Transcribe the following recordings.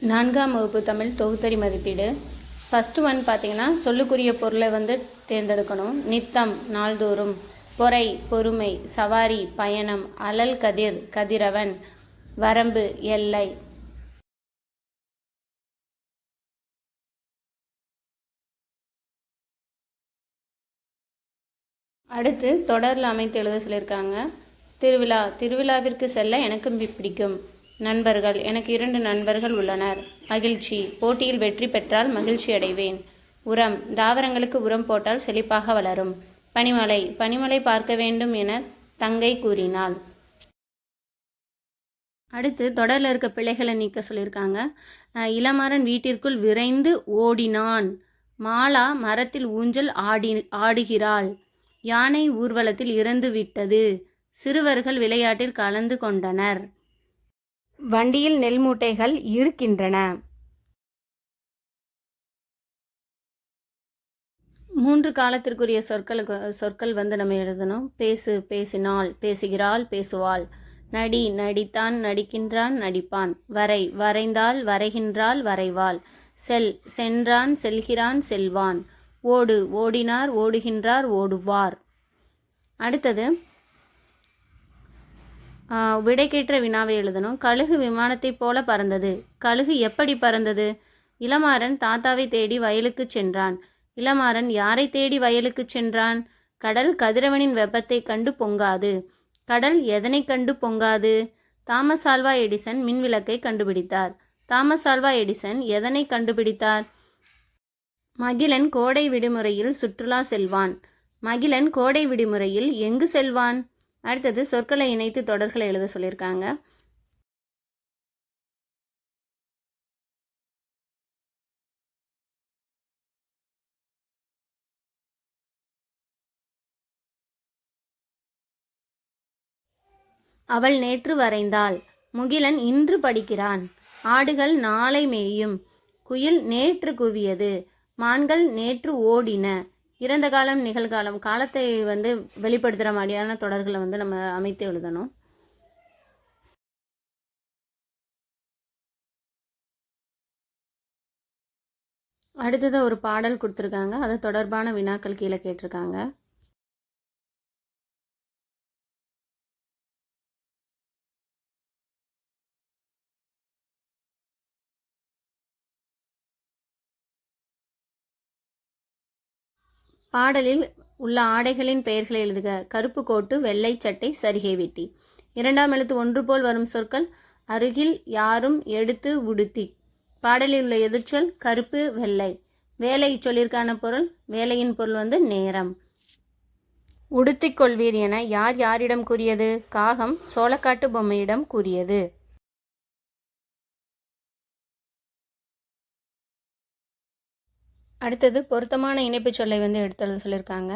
நான்காம் வகுப்பு தமிழ் தொகுத்தறி மதிப்பீடு. ஃபஸ்ட்டு ஒன் பார்த்தீங்கன்னா சொல்லுக்குரிய பொருளை வந்து தேர்ந்தெடுக்கணும். நித்தம் நாள்தோறும் பொறை பொறுமை சவாரி பயணம் அலல் கதிர் கதிரவன் வரம்பு எல்லை. அடுத்து தொடரில் அமைத்து எழுத சொல்லியிருக்காங்க. திருவிழா திருவிழாவிற்கு செல்ல எனக்கு பிடிக்கும். நண்பர்கள் எனக்கு இரண்டு நண்பர்கள் உள்ளனர். மகிழ்ச்சி. போட்டியில் வெற்றி பெற்றால் மகிழ்ச்சி அடைவேன். உரம். தாவரங்களுக்கு உரம் போட்டால் செழிப்பாக வளரும். பனிமலை. பனிமலை பார்க்க வேண்டும் என தங்கை கூறினாள். அடுத்து தொடரில் இருக்க பிள்ளைகளை நீக்க சொல்லியிருக்காங்க. இளமரன் வீட்டிற்குள் விரைந்து ஓடினான். மாலா மரத்தில் ஊஞ்சல் ஆடி ஆடுகிறாள். யானை ஊர்வலத்தில் இறந்து விட்டது சிறுவர்கள் விளையாட்டில் கலந்து கொண்டனர். வண்டியில் நெல் மூட்டைகள் இருக்கின்றன. மூன்று காலத்திற்குரிய சொற்களுக்கு சொற்கள் வந்து நம்ம எழுதணும். பேசு பேசினாள் பேசுகிறாள் பேசுவாள். நடி நடித்தான் நடிக்கின்றான் நடிப்பான். வரை வரைந்தால் வரைகின்றாள் வரைவாள். செல் சென்றான் செல்கிறான் செல்வான். ஓடு ஓடினார் ஓடுகின்றார் ஓடுவார். அடுத்தது விடை விடைக்கேற்ற வினாவை எழுதணும். கழுகு விமானத்தைப் போல பறந்தது. கழுகு எப்படி பறந்தது? இளமாறன் தாத்தாவை தேடி வயலுக்கு சென்றான். இளமாறன் யாரை தேடி வயலுக்கு சென்றான்? கடல் கதிரவனின் வெப்பத்தைக் கண்டு பொங்காது. கடல் எதனை கண்டு பொங்காது? தாமஸ் ஆல்வா எடிசன் மின்விளக்கை கண்டுபிடித்தார். தாமஸ் ஆல்வா எடிசன் எதனை கண்டுபிடித்தார்? மகிழன் கோடை விடுமுறையில் சுற்றுலா செல்வான். மகிழன் கோடை விடுமுறையில் எங்கு செல்வான்? அடுத்தது சொற்களை இணைத்து தொடர்களை எழுத சொல்லியிருக்காங்க. அவள் நேற்று வரைந்தாள். முகிலன் இன்று படிக்கிறான். ஆடுகள் நாளை மேயும். குயில் நேற்று குவியது. மான்கள் நேற்று ஓடின. இறந்த காலம் நிகழ்காலம் காலத்தை வந்து வெளிப்படுத்துகிற மாதிரியான தொடர்களை வந்து நம்ம அமைத்து எழுதணும். அடுத்தது ஒரு பாடல் கொடுத்துருக்காங்க. அது தொடர்பான வினாக்கள் கீழே கேட்டிருக்காங்க. பாடலில் உள்ள ஆடைகளின் பெயர்களை எழுதுக. கருப்பு கோட்டு வெள்ளை சட்டை சரிகை வெட்டி. இரண்டாம் எழுத்து ஒன்று போல் வரும் சொற்கள் அருகில் யாரும் எடுத்து உடுத்தி. பாடலில் உள்ள எதிர்ச்சொல் கருப்பு வெள்ளை. வேலை சொல்லிற்கான பொருள் வேலையின் பொருள் வந்து நேரம். உடுத்திக் கொள்வீர் என யார் யாரிடம் கூறியது? காகம் சோளக்காட்டு பொம்மையிடம் கூறியது. அடுத்தது பொருத்தமான இணைப்புச் சொல்லை வந்து எடுத்து சொல்லியிருக்காங்க.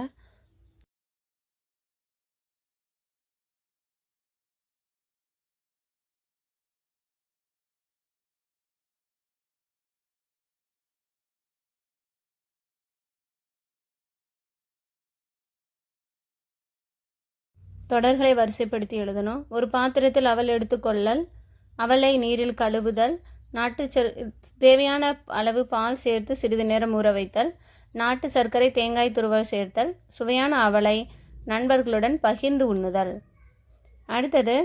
தொடர்களை வரிசைப்படுத்தி எழுதணும். ஒரு பாத்திரத்தில் அவள் எடுத்துக்கொள்ளல் அவளை நீரில் கழுவுதல் நாட்டு சர் தேவையான அளவு பால் சேர்த்து சிறிது நேரம் ஊற வைத்தல் நாட்டு சர்க்கரை தேங்காய் துருவல் சேர்த்தல் சுவையான அவளை நண்பர்களுடன் பகிர்ந்து உண்ணுதல். அடுத்தது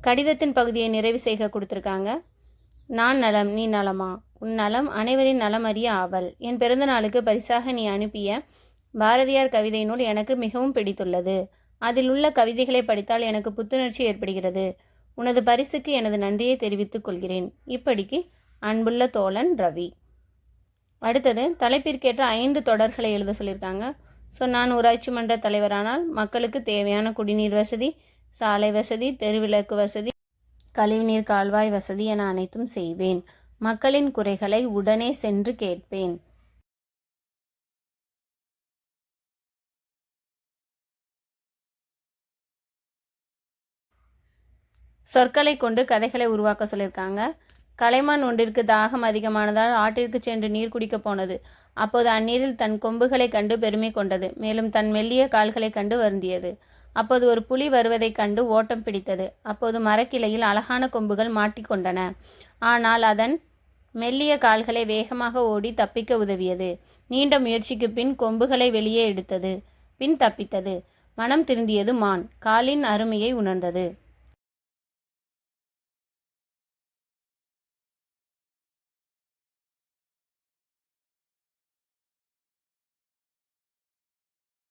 கடிதத்தின் பகுதியை நிறைவு செய்க கொடுத்துருக்காங்க. நான் நலம் நீ நலமா? உன் நலம் அனைவரின் நலம் அறிய ஆவல். என் பிறந்த நாளுக்கு பரிசாக நீ அனுப்பிய பாரதியார் கவிதை நூல் எனக்கு மிகவும் பிடித்துள்ளது. அதில் உள்ள கவிதைகளை படித்தால் எனக்கு புத்துணர்ச்சி ஏற்படுகிறது. உனது பரிசுக்கு எனது நன்றியை தெரிவித்துக் கொள்கிறேன். இப்படிக்கு அன்புள்ள தோழன் ரவி. அடுத்தது தலைப்பிற்கேற்ற ஐந்து தொடர்களை எழுத சொல்லியிருக்காங்க. ஸோ நான் ஊராட்சி மன்ற தலைவரானால் மக்களுக்கு தேவையான குடிநீர் வசதி சாலை வசதி தெருவிளக்கு வசதி கழிவுநீர் கால்வாய் வசதி என அனைத்தும் செய்வேன். மக்களின் குறைகளை உடனே சென்று கேட்பேன். சொற்களை கொண்டு கதைகளை உருவாக்க சொல்லியிருக்காங்க. கலைமான் ஒன்றிற்கு தாகம் அதிகமானதால் ஆற்றிற்கு சென்று நீர் குடிக்கப் போனது. அப்போது அந்நீரில் தன் கொம்புகளைக் கண்டு பெருமை கொண்டது. மேலும் தன் மெல்லிய கால்களைக் கண்டு வருந்தியது. அப்போது ஒரு புலி வருவதைக் கண்டு ஓட்டம் பிடித்தது. அப்போது மரக்கிளையில் அழகான கொம்புகள் மாட்டிக்கொண்டன ஆனால் அதன் மெல்லிய கால்களை வேகமாக ஓடி தப்பிக்க உதவியது. நீண்ட முயற்சிக்கு பின் கொம்புகளை வெளியே எடுத்தது. பின் தப்பித்தது. மனம் திருந்தியது மான். காலின் அருமையை உணர்ந்தது.